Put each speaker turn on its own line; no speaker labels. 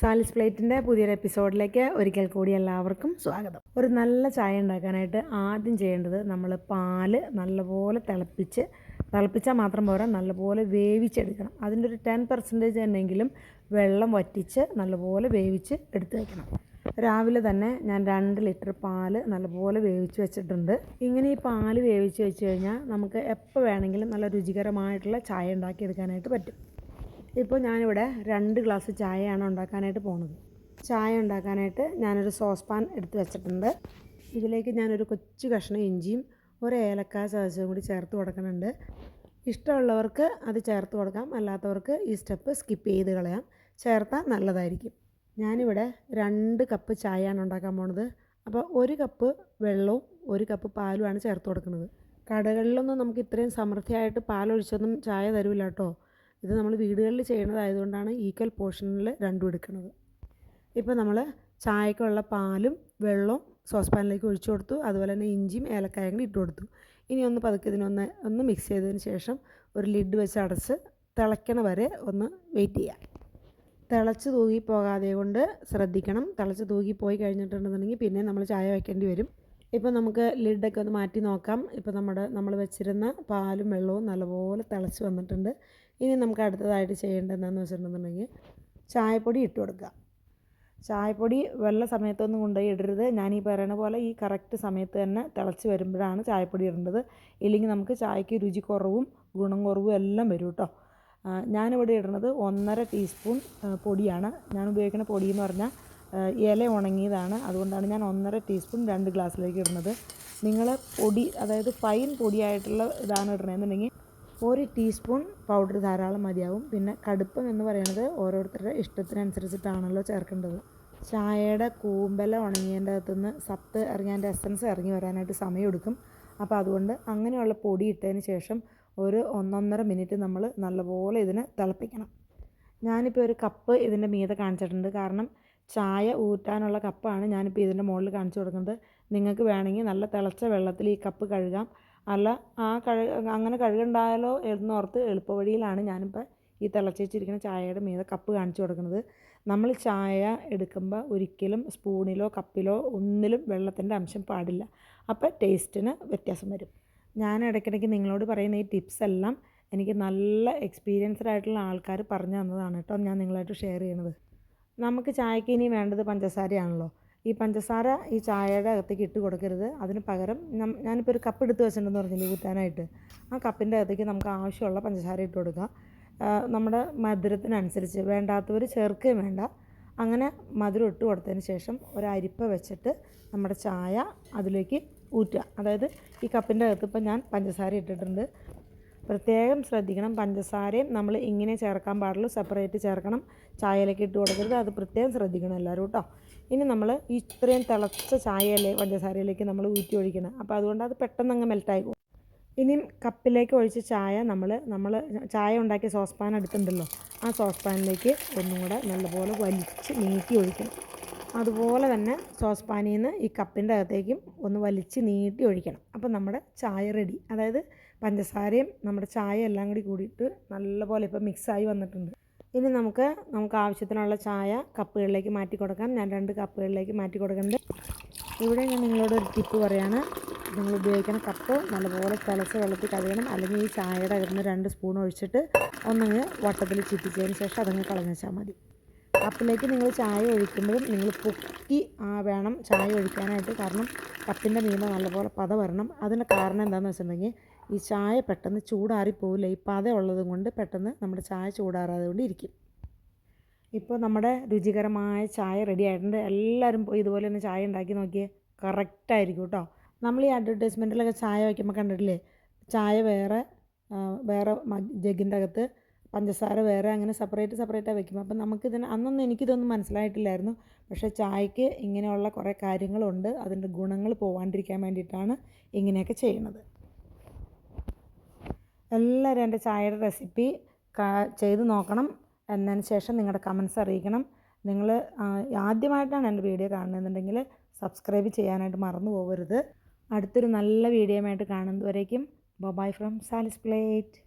സാലിസ് പ്ലേറ്റിന്റെ പുതിയൊരു എപ്പിസോഡിലേക്ക് ഒരിക്കൽ കൂടി എല്ലാവർക്കും സ്വാഗതം. ഒരു നല്ല ചായ ഉണ്ടാക്കാനായിട്ട് ആദ്യം ചെയ്യേണ്ടത് നമ്മൾ പാൽ നല്ലപോലെ തിളപ്പിച്ച് തിളപ്പിച്ചാൽ മാത്രം പോരാ നല്ലപോലെ വേവിച്ചെടുക്കണം. അതിന്റെ ഒരു ടെൻ പെർസെന്റേജ് എന്നെങ്കിലും വെള്ളം വറ്റിച്ച് നല്ലപോലെ വേവിച്ച് എടുത്ത് വയ്ക്കണം രാവിലെ തന്നെ ഞാൻ രണ്ട് ലിറ്റർ പാൽ നല്ലപോലെ വേവിച്ച് വെച്ചിട്ടുണ്ട്. ഇങ്ങനെ ഈ പാൽ വേവിച്ച് വെച്ച് കഴിഞ്ഞാൽ നമുക്ക് എപ്പോൾ വേണമെങ്കിലും നല്ല രുചികരമായിട്ടുള്ള ചായ ഉണ്ടാക്കിയെടുക്കാനായിട്ട് പറ്റും. ഇപ്പോൾ ഞാനിവിടെ രണ്ട് ഗ്ലാസ് ചായയാണ് ഉണ്ടാക്കാനായിട്ട് പോണത്. ചായ ഉണ്ടാക്കാനായിട്ട് ഞാനൊരു സോസ് പാൻ എടുത്ത് വെച്ചിട്ടുണ്ട്. ഇതിലേക്ക് ഞാനൊരു കൊച്ചു കഷ്ണം ഇഞ്ചിയും ഒരു ഏലക്കായ ചതച്ചതും കൂടി ചേർത്ത് കൊടുക്കുന്നുണ്ട്. ഇഷ്ടമുള്ളവർക്ക് അത് ചേർത്ത് കൊടുക്കാം. അല്ലാത്തവർക്ക് ഈ സ്റ്റെപ്പ് സ്കിപ്പ് ചെയ്ത് കളയാം. ചേർത്താൽ നല്ലതായിരിക്കും. ഞാനിവിടെ രണ്ട് കപ്പ് ചായയാണ് ഉണ്ടാക്കാൻ പോണത്. അപ്പോൾ ഒരു കപ്പ് വെള്ളവും ഒരു കപ്പ് പാലുമാണ് ചേർത്ത് കൊടുക്കുന്നത്. കടകളിലൊന്നും നമുക്ക് ഇത്രയും സമൃദ്ധിയായിട്ട് പാലൊഴിച്ചൊന്നും ചായ തരില്ല കേട്ടോ. ഇത് നമ്മൾ വീടുകളിൽ ചെയ്യുന്നതായതുകൊണ്ടാണ് ഈക്വൽ പോർഷനിൽ രണ്ടും എടുക്കുന്നത്. ഇപ്പോൾ നമ്മൾ ചായക്കുള്ള പാലും വെള്ളവും സോസ് പാനിലേക്ക് ഒഴിച്ചു കൊടുത്തു. അതുപോലെ തന്നെ ഇഞ്ചിയും ഏലക്കായും കൂടി ഇട്ട് കൊടുത്തു. ഇനി ഒന്ന് പതുക്കെ ഇതിനൊന്ന് ഒന്ന് മിക്സ് ചെയ്തതിന് ശേഷം ഒരു ലിഡ് വെച്ച് അടച്ച് തിളയ്ക്കണ വരെ ഒന്ന് വെയിറ്റ് ചെയ്യാം. തിളച്ച് തൂകി പോകാതെ കൊണ്ട് ശ്രദ്ധിക്കണം. തിളച്ച് തൂകി പോയി കഴിഞ്ഞിട്ടുണ്ടെന്നുണ്ടെങ്കിൽ പിന്നെ നമ്മൾ ചായ വയ്ക്കേണ്ടി വരും. ഇപ്പോൾ നമുക്ക് ലിഡൊക്കെ ഒന്ന് മാറ്റി നോക്കാം. ഇപ്പോൾ നമ്മുടെ നമ്മൾ വെച്ചിരുന്ന പാലും വെള്ളവും നല്ലപോലെ തിളച്ച് വന്നിട്ടുണ്ട്. ഇനി നമുക്ക് അടുത്തതായിട്ട് ചെയ്യേണ്ടത് എന്താണെന്ന് വെച്ചിട്ടുണ്ടെന്നുണ്ടെങ്കിൽ ചായപ്പൊടി ഇട്ട് കൊടുക്കുക. ചായപ്പൊടി വെള്ള സമയത്തൊന്നും കൊണ്ടുപോയി ഇടരുത്. ഞാൻ ഈ പറയുന്ന പോലെ ഈ കറക്റ്റ് സമയത്ത് തന്നെ തിളച്ച് വരുമ്പോഴാണ് ചായപ്പൊടി ഇടേണ്ടത്. ഇല്ലെങ്കിൽ നമുക്ക് ചായക്ക് രുചി കുറവും ഗുണം കുറവും എല്ലാം വരും കേട്ടോ. ഞാനിവിടെ ഇടുന്നത് ഒന്നര ടീസ്പൂൺ പൊടിയാണ്. ഞാൻ ഉപയോഗിക്കുന്ന പൊടി എന്ന് പറഞ്ഞാൽ ഇല ഉണങ്ങിയതാണ്. അതുകൊണ്ടാണ് ഞാൻ ഒന്നര ടീസ്പൂൺ രണ്ട് ഗ്ലാസ്സിലേക്ക് ഇടുന്നത്. നിങ്ങൾ പൊടി അതായത് ഫൈൻ പൊടിയായിട്ടുള്ള ഇതാണ് ഇടണമെന്നുണ്ടെങ്കിൽ ഒരു ടീസ്പൂൺ പൗഡർ ധാരാളം മതിയാവും. പിന്നെ കടുപ്പം എന്ന് പറയുന്നത് ഓരോരുത്തരുടെ ഇഷ്ടത്തിനനുസരിച്ചിട്ടാണല്ലോ ചേർക്കേണ്ടത്. ചായയുടെ കൂമ്പല ഉണങ്ങിയതിന്റെ അകത്തുനിന്ന് സത്ത് ഇറങ്ങി അതിന്റെ എസൻസ് ഇറങ്ങി വരാനായിട്ട് സമയമെടുക്കും. അപ്പോൾ അതുകൊണ്ട് അങ്ങനെയുള്ള പൊടി ഇട്ടതിന് ശേഷം ഒരു ഒന്നൊന്നര മിനിറ്റ് നമ്മൾ നല്ലപോലെ ഇതിനെ തിളപ്പിക്കണം. ഞാനിപ്പോൾ ഒരു കപ്പ് ഇതിന്റെ മീതെ കാണിച്ചിട്ടുണ്ട്. കാരണം ചായ ഊറ്റാനുള്ള കപ്പാണ് ഞാനിപ്പോൾ ഇതിന്റെ മുകളിൽ കാണിച്ചു കൊടുക്കുന്നത്. നിങ്ങൾക്ക് വേണമെങ്കിൽ നല്ല തിളച്ച വെള്ളത്തിൽ ഈ കപ്പ് കഴുകാം. അല്ല ആ കഴു അങ്ങനെ കഴുകണ്ടായാലോ എന്നോർത്ത് എളുപ്പവഴിയിലാണ് ഞാനിപ്പോൾ ഈ തിളച്ചിരിക്കുന്ന ചായയുടെ മീതെ കപ്പ് കാണിച്ചു കൊടുക്കുന്നത്. നമ്മൾ ചായ എടുക്കുമ്പോൾ ഒരിക്കലും സ്പൂണിലോ കപ്പിലോ ഒന്നിലും വെള്ളത്തിന്റെ അംശം പാടില്ല. അപ്പോൾ ടേസ്റ്റിന് വ്യത്യാസം വരും. ഞാൻ ഇടയ്ക്കിടയ്ക്ക് നിങ്ങളോട് പറയുന്ന ഈ ടിപ്സ് എല്ലാം എനിക്ക് നല്ല എക്സ്പീരിയൻസ്ഡ് ആയിട്ടുള്ള ആൾക്കാർ പറഞ്ഞു തന്നതാണ് കേട്ടോ ഞാൻ നിങ്ങളായിട്ട് ഷെയർ ചെയ്യണത്. നമുക്ക് ചായക്ക് ഇനി വേണ്ടത് പഞ്ചസാരയാണല്ലോ. ഈ പഞ്ചസാര ഈ ചായയുടെ അകത്തേക്ക് ഇട്ട് കൊടുക്കരുത്. അതിന് പകരം ഞാനിപ്പോൾ ഒരു കപ്പ് എടുത്ത് വെച്ചിട്ടുണ്ടെന്ന് പറഞ്ഞില്ലേ കൂട്ടാനായിട്ട് ആ കപ്പിന്റെ അകത്തേക്ക് നമുക്ക് ആവശ്യമുള്ള പഞ്ചസാര ഇട്ട് കൊടുക്കുക. നമ്മുടെ മധുരത്തിനനുസരിച്ച് വേണ്ടാത്തവർ ചേർക്കുകയും വേണ്ട. അങ്ങനെ മധുരം ഇട്ട് കൊടുത്തതിന് ശേഷം ഒരു അരിപ്പ വെച്ചിട്ട് നമ്മുടെ ചായ അതിലേക്ക് ഊറ്റുക. അതായത് ഈ കപ്പിന്റെ അകത്ത് ഇപ്പം ഞാൻ പഞ്ചസാര ഇട്ടിട്ടുണ്ട്. പ്രത്യേകം ശ്രദ്ധിക്കണം. പഞ്ചസാരയും നമ്മൾ ഇങ്ങനെ ചേർക്കാൻ പാടുള്ളൂ. സെപ്പറേറ്റ് ചേർക്കണം. ചായയിലേക്ക് ഇട്ട് കൊടുക്കരുത്. അത് പ്രത്യേകം ശ്രദ്ധിക്കണം എല്ലാവരും കേട്ടോ. ഇനി നമ്മൾ ഇത്രയും തിളച്ച ചായയല്ലേ പഞ്ചസാരയിലേക്ക് നമ്മൾ ഊറ്റി ഒഴിക്കണം. അപ്പോൾ അതുകൊണ്ട് അത് പെട്ടെന്ന് അങ്ങ് മെൽറ്റായി പോകും. ഇനിയും കപ്പിലേക്ക് ഒഴിച്ച ചായ നമ്മൾ നമ്മൾ ചായ ഉണ്ടാക്കിയ സോസ് പാൻ എടുത്തിട്ടുണ്ടല്ലോ ആ സോസ് പാനിലേക്ക് ഒന്നും കൂടെ നല്ലപോലെ വലിച്ച് നീട്ടി ഒഴിക്കണം. അതുപോലെ തന്നെ സോസ് പാനിൽ നിന്ന് ഈ കപ്പിന്റെ അകത്തേക്കും ഒന്ന് വലിച്ച് നീട്ടി ഒഴിക്കണം. അപ്പോൾ നമ്മുടെ ചായ റെഡി അതായത് പഞ്ചസാരയും നമ്മുടെ ചായ എല്ലാം കൂടി കൂടിയിട്ട് നല്ലപോലെ ഇപ്പോൾ മിക്സായി വന്നിട്ടുണ്ട്. ഇനി നമുക്ക് നമുക്ക് ആവശ്യത്തിനുള്ള ചായ കപ്പുകളിലേക്ക് മാറ്റി കൊടുക്കാം. ഞാൻ രണ്ട് കപ്പുകളിലേക്ക് മാറ്റി കൊടുക്കുന്നുണ്ട്. ഇവിടെ ഞാൻ നിങ്ങളോട് ഒരു ടിപ്പ് പറയാണ്. നിങ്ങൾ ഉപയോഗിക്കുന്ന കപ്പ് നല്ലപോലെ തിളച്ച് വെള്ളത്തിൽ കഴുകണം. അല്ലെങ്കിൽ ഈ ചായയുടെ അകത്തുനിന്ന് രണ്ട് സ്പൂൺ ഒഴിച്ചിട്ട് ഒന്നങ്ങ് വട്ടത്തിൽ ചുറ്റിച്ചതിന് ശേഷം അതങ്ങ് കളഞ്ഞു വെച്ചാൽ മതി. കപ്പിലേക്ക് നിങ്ങൾ ചായ ഒഴിക്കുമ്പോഴും നിങ്ങൾ പൊക്കി വേണം ചായ ഒഴിക്കാനായിട്ട്. കാരണം കപ്പിന്റെ മീമ നല്ലപോലെ പത വരണം. അതിന് കാരണം എന്താണെന്ന് വെച്ചിട്ടുണ്ടെങ്കിൽ ഈ ചായ പെട്ടെന്ന് ചൂടാറിപ്പോവില്ല ഈ പത ഉള്ളതും കൊണ്ട് പെട്ടെന്ന് നമ്മുടെ ചായ ചൂടാറാതെ കൊണ്ട് ഇരിക്കും. ഇപ്പോൾ നമ്മുടെ രുചികരമായ ചായ റെഡി ആയിട്ടുണ്ട്. എല്ലാവരും ഇതുപോലെ തന്നെ ചായ ഉണ്ടാക്കി നോക്കിയേ. കറക്റ്റായിരിക്കും കേട്ടോ. നമ്മൾ ഈ അഡ്വർടൈസ്മെന്റിലൊക്കെ ചായ വയ്ക്കുമ്പോൾ കണ്ടിട്ടില്ലേ? ചായ വേറെ വേറെ ജഗിന്റെ അകത്ത് പഞ്ചസാര വേറെ അങ്ങനെ സെപ്പറേറ്റ് സെപ്പറേറ്റാണ് വെക്കും അപ്പം നമുക്കിതിന് അന്നൊന്നും എനിക്കിതൊന്നും മനസ്സിലായിട്ടില്ലായിരുന്നു. പക്ഷേ ചായക്ക് ഇങ്ങനെയുള്ള കുറേ കാര്യങ്ങളുണ്ട്. അതിന്റെ ഗുണങ്ങൾ പോവാണ്ടിരിക്കാൻ വേണ്ടിയിട്ടാണ് ഇങ്ങനെയൊക്കെ ചെയ്യുന്നത്. എല്ലാവരും എന്റെ ചായയുടെ റെസിപ്പി ചെയ്ത് നോക്കണം. എന്നതിന് ശേഷം നിങ്ങളുടെ കമൻസ് അറിയിക്കണം. നിങ്ങൾ ആദ്യമായിട്ടാണ് എന്റെ വീഡിയോ കാണുന്നതെന്നുണ്ടെങ്കിൽ സബ്സ്ക്രൈബ് ചെയ്യാനായിട്ട് മറന്നു പോകരുത്. അടുത്തൊരു നല്ല വീഡിയോയുമായിട്ട് കാണുന്നതുവരേക്കും. ബൊബായ് ഫ്രം സാലിസ് പ്ലേറ്റ്